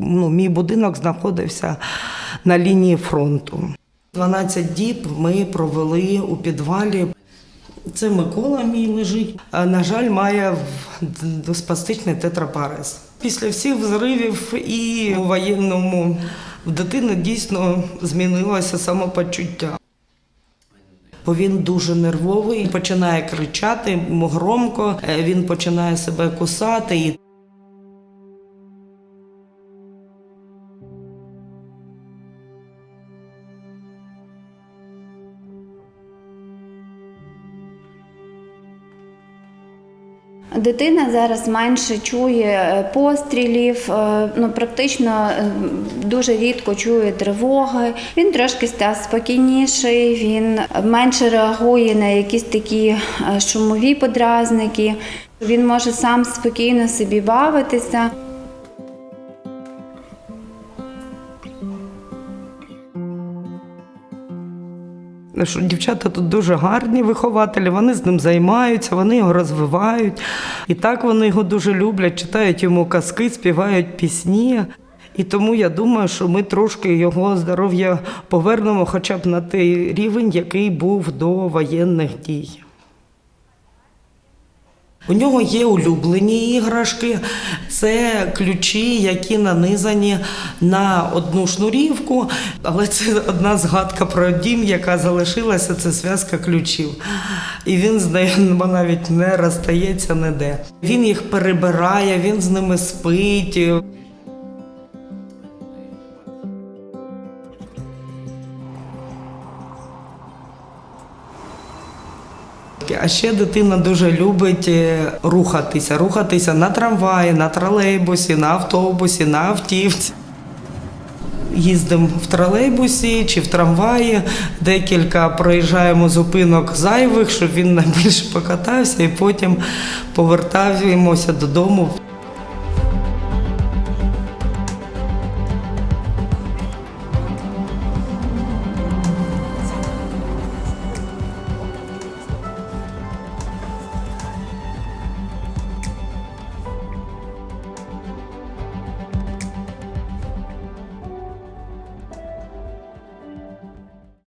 Ну, мій будинок знаходився на лінії фронту. 12 діб ми провели у підвалі. Це Микола мій лежить. На жаль, має спастичний тетрапарез. Після всіх взривів і у воєнному в дитини дійсно змінилося самопочуття. Бо він дуже нервовий, починає кричати громко, е, він починає себе кусати. Дитина зараз менше чує е, пострілів, е, ну практично е, дуже рідко чує тривоги. Він трошки став спокійніший, він менше реагує на якісь такі шумові подразники. Він може сам спокійно собі бавитися. Що дівчата тут дуже гарні вихователі, вони з ним займаються, вони його розвивають. І так вони його дуже люблять, читають йому казки, співають пісні. І тому я думаю, що ми трошки його здоров'я повернемо хоча б на той рівень, який був до воєнних дій. У нього є улюблені іграшки, це ключі, які нанизані на одну шнурівку, але це одна згадка про дім, яка залишилася, це зв'язка ключів. І він з нею навіть не розстається ніде. Він їх перебирає, він з ними спить. А ще дитина дуже любить е, рухатися, рухатися на трамваї, на тролейбусі, на автобусі, на автівці. Їздимо в тролейбусі чи в трамваї, декілька проїжджаємо зупинок зайвих, щоб він найбільше покатався, і потім повертаємося додому.